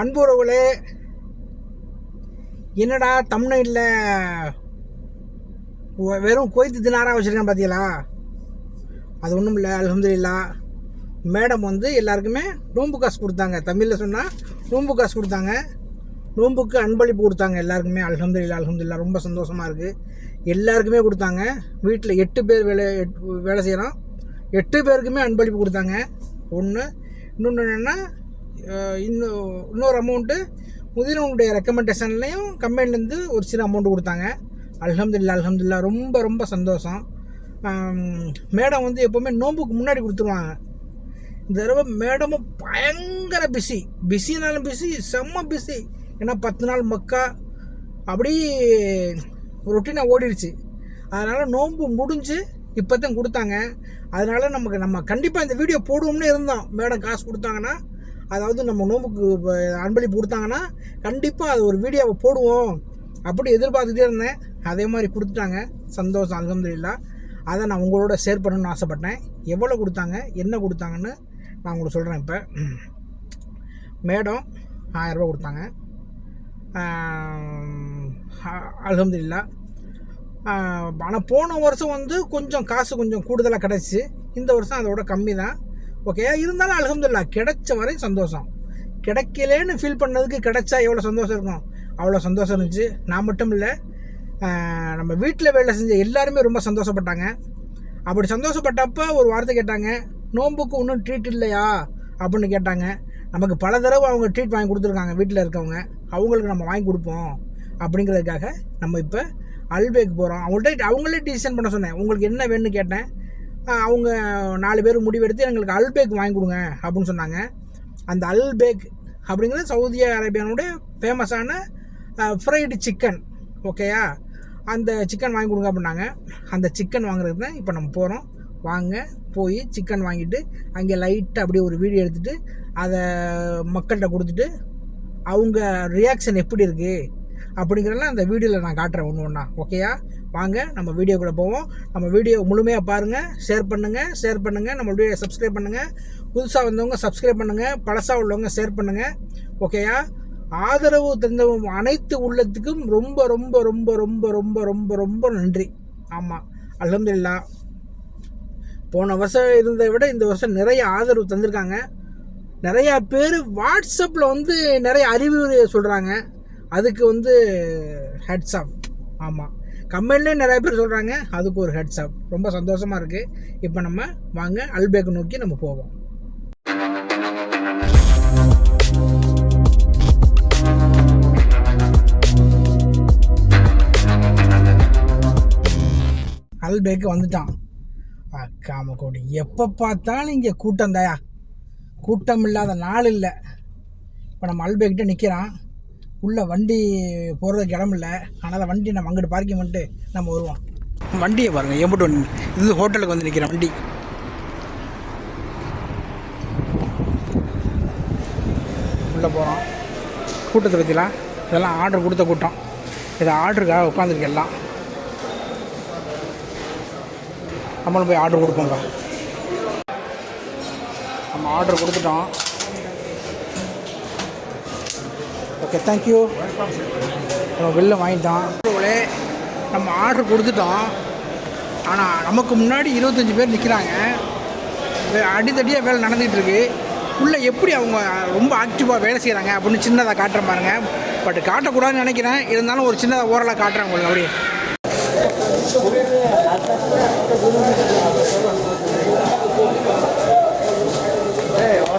அன்புறவுகளே என்னடா தமிழ்நாட்டில் வெறும் கோய்த்து தினாராக வச்சுருக்கேன் பார்த்தீங்களா அது ஒன்றும் இல்லை அலமதுல்லா மேடம் வந்து எல்லாருக்குமே ரூம்பு காசு கொடுத்தாங்க. தமிழில் சொன்னால் ரூம்பு காசு கொடுத்தாங்க. ரூம்புக்கு அன்பளிப்பு கொடுத்தாங்க எல்லாருக்குமே. அலமதுல்லா அலமதுல்லா ரொம்ப சந்தோஷமாக இருக்குது எல்லாருக்குமே கொடுத்தாங்க. வீட்டில் எட்டு பேர் வேலை எட் வேலை செய்கிறோம் எட்டு பேருக்குமே அன்பளிப்பு கொடுத்தாங்க. ஒன்று இன்னொன்று என்னென்னா இன்னும் இன்னொரு அமௌண்ட்டு முதினவங்களுடைய ரெக்கமெண்டேஷன்லேயும் கம்பெனிலேருந்து ஒரு சின்ன அமௌண்ட் கொடுத்தாங்க. அலமதுல்லா அலமதுல்லா ரொம்ப ரொம்ப சந்தோஷம். மேடம் வந்து எப்போவுமே நோன்புக்கு முன்னாடி கொடுத்துருவாங்க. இந்த தடவை மேடமும் பயங்கர பிஸி பிஸினாலும் பிஸி செம்ம பிஸி ஏன்னா பத்து நாள் மக்கா அப்படி ரொட்டீனாக ஓடிடுச்சு அதனால் நோன்பு முடிஞ்சு இப்போ தான் கொடுத்தாங்க. அதனால் நமக்கு நம்ம கண்டிப்பாக இந்த வீடியோ போடுவோம்னு இருந்தோம். மேடம் காசு கொடுத்தாங்கன்னா அதாவது நம்ம நோம்புக்கு அன்பளிப்பு கொடுத்தாங்கன்னா கண்டிப்பாக அது ஒரு வீடியோவை போடுவோம் அப்படி எதிர்பார்த்துட்டே இருந்தேன். அதே மாதிரி கொடுத்துட்டாங்க. சந்தோஷம் அல்ஹம்துலில்லா. அதை நான் உங்களோட ஷேர் பண்ணணும்னு ஆசைப்பட்டேன். எவ்வளோ கொடுத்தாங்க என்ன கொடுத்தாங்கன்னு நான் உங்களுக்கு சொல்கிறேன் இப்போ. மேடம் ஆயரரூபா கொடுத்தாங்க. அலகம்துல்லா ஆனால் போன வருஷம் வந்து கொஞ்சம் காசு கொஞ்சம் கூடுதலாக கிடச்சி. இந்த வருஷம் அதோட கம்மி தான் ஓகே இருந்தாலும் அலகம்துல்லா கிடைச்ச வரை சந்தோஷம். கிடைக்கலேன்னு ஃபீல் பண்ணதுக்கு கிடைச்சா எவ்வளோ சந்தோஷம் இருக்கும்? அவ்வளோ சந்தோஷம் இருந்துச்சு. நான் மட்டும் இல்லை நம்ம வீட்டில் வேலை செஞ்ச எல்லாருமே ரொம்ப சந்தோஷப்பட்டாங்க. அப்படி சந்தோஷப்பட்டப்போ ஒரு வார்த்தை கேட்டாங்க நோன்புக்கு இன்னும் ட்ரீட் இல்லையா? அப்படின்னு கேட்டாங்க. நமக்கு பல தடவை அவங்க ட்ரீட் வாங்கி கொடுத்துருக்காங்க வீட்டில் இருக்கவங்க. அவங்களுக்கு நம்ம வாங்கி கொடுப்போம். அப்படிங்கிறதுக்காக நம்ம இப்போ அல்பேக்கு போகிறோம் அவங்கள்ட்ட அவங்களே டிசிஷன் பண்ண சொன்னேன். உங்களுக்கு என்ன வேணும்னு கேட்டேன். அவங்க நாலு பேர் முடிவெடுத்து எங்களுக்கு அல்பேக் வாங்கி கொடுங்க அப்படின்னு சொன்னாங்க. அந்த அல்பேக் அப்படிங்கிறது சவுதி அரேபியானுடைய ஃபேமஸான ஃப்ரைடு சிக்கன் ஓகேயா அந்த சிக்கன் வாங்கி கொடுங்க அப்படின்னாங்க. அந்த சிக்கன் வாங்குறதுக்கு தான் இப்போ நம்ம போகிறோம் வாங்க போய் சிக்கன் வாங்கிட்டு அங்கே லைட்டாக அப்படியே ஒரு வீடியோ எடுத்துகிட்டு அதை மக்கள்கிட்ட கொடுத்துட்டு அவங்க ரியாக்ஷன் எப்படி இருக்குது அப்படிங்கிறதெல்லாம் அந்த வீடியோவில் நான் காட்டுறேன் ஒன்று ஒன்றா ஓகேயா வாங்க நம்ம வீடியோக்குள்ளே போவோம். நம்ம வீடியோ முழுமையாக பாருங்கள் ஷேர் பண்ணுங்கள் ஷேர் பண்ணுங்கள் நம்ம வீடியோ சப்ஸ்கிரைப் பண்ணுங்கள் புதுசாக வந்தவங்க சப்ஸ்கிரைப் பண்ணுங்கள் பழசாக உள்ளவங்க ஷேர் பண்ணுங்கள் ஓகேயா ஆதரவு தந்தவங்க அனைத்து உள்ளத்துக்கும் ரொம்ப ரொம்ப ரொம்ப ரொம்ப ரொம்ப ரொம்ப ரொம்ப நன்றி. ஆமாம் அலமதுல்லா போன வருஷம் இருந்ததை விட இந்த வருஷம் நிறைய ஆதரவு தந்திருக்காங்க. நிறையா பேர் வாட்ஸ்அப்பில் வந்து நிறைய அறிவுரை சொல்கிறாங்க அதுக்கு வந்து ஹெட்ஸ் ஆஃப் ஆமாம் கம்பெனிலே நிறைய பேர் சொல்கிறாங்க அதுக்கு ஒரு ஹெட்ஸ் ஆஃப் ரொம்ப சந்தோஷமாக இருக்குது இப்போ நம்ம வாங்க அல்பேக் நோக்கி நம்ம போவோம். அல்பேக்கு வந்துட்டான். அக்காம கோடி எப்போ பார்த்தாலும் இங்கே கூட்டம் தாயா? கூட்டம் இல்லாத நாள் இல்லை. இப்போ நம்ம அல்பேக்கிட்ட நிற்கிறான் உள்ளே வண்டி போகிறதுக்கு இடம் இல்லை அதனால் வண்டி நம்ம அங்கிட்டு பார்க்கிங் பண்ணிட்டு நம்ம வருவோம். வண்டியை பாருங்கள் எம்பிட்டு வண்டி. இது ஹோட்டலுக்கு வந்து நிற்கிற வண்டி. உள்ளே போகிறோம் கூட்டத்தை பற்றிலாம் இதெல்லாம் ஆர்டர் கொடுத்த கூட்டம். இது ஆர்டருக்காக உட்காந்துருக்கு எல்லாம். நம்மளும் போய் ஆர்டர் கொடுப்போங்க நம்ம ஆர்டர் கொடுத்துட்டோம். ஓகே தேங்க்யூ நம்ம வெளில வாங்கிட்டோம் நம்ம ஆர்டர் கொடுத்துட்டோம். ஆனால் நமக்கு முன்னாடி இருபத்தஞ்சி பேர் நிற்கிறாங்க அடித்தடியாக வேலை நடந்துகிட்டு இருக்கு. உள்ளே எப்படி அவங்க ரொம்ப ஆக்டிவாக வேலை செய்கிறாங்க அப்படின்னு சின்னதாக காட்டுற பாருங்க. பட் காட்டக்கூடாதுன்னு நினைக்கிறேன். இருந்தாலும் ஒரு சின்னதாக ஓரலாக காட்டுறேன் உங்களுக்கு அப்படியே.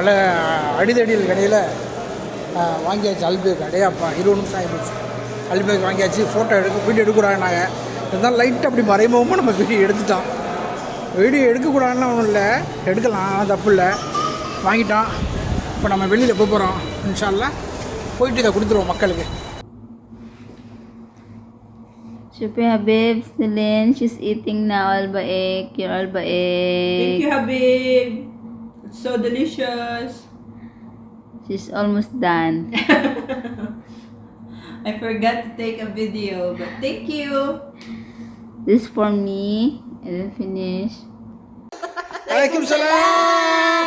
பல அடிதடியில் கடையில் வாங்கியாச்சு அல்பேக் அடையாப்பா இருபது நிமிஷம் ஆகிப்போச்சு அல்பேக் வாங்கியாச்சு ஃபோட்டோ எடுக்க வீடியோ எடுக்கக்கூடாது நாங்கள் இருந்தாலும் லைட் அப்படி மறைமுகமாக நம்ம வீடியோ எடுத்துட்டோம். வீடியோ எடுக்கக்கூடாதுன்னு ஒன்றும் இல்லை. எடுக்கலாம் ஆனால் தப்பு இல்லை. வாங்கிட்டோம். இப்போ நம்ம வெளியில் போக போகிறோம் இன்ஷால்லா போயிட்டு இதை கொடுத்துருவோம் மக்களுக்கு. Syupi Habib, Celine, she's eating now albaik, your Thank albaik. you, Habib. So delicious. She's almost done. I forgot to take a video, but thank you. This for me. And then finish. Alaikum salam.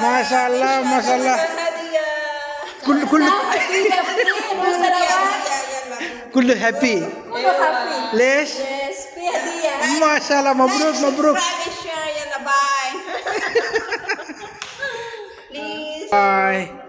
Masalah, masalah. Kul kul. Kul happy. Kul happy. Les. Les. Masalah, mabruk, mabruk. Bye.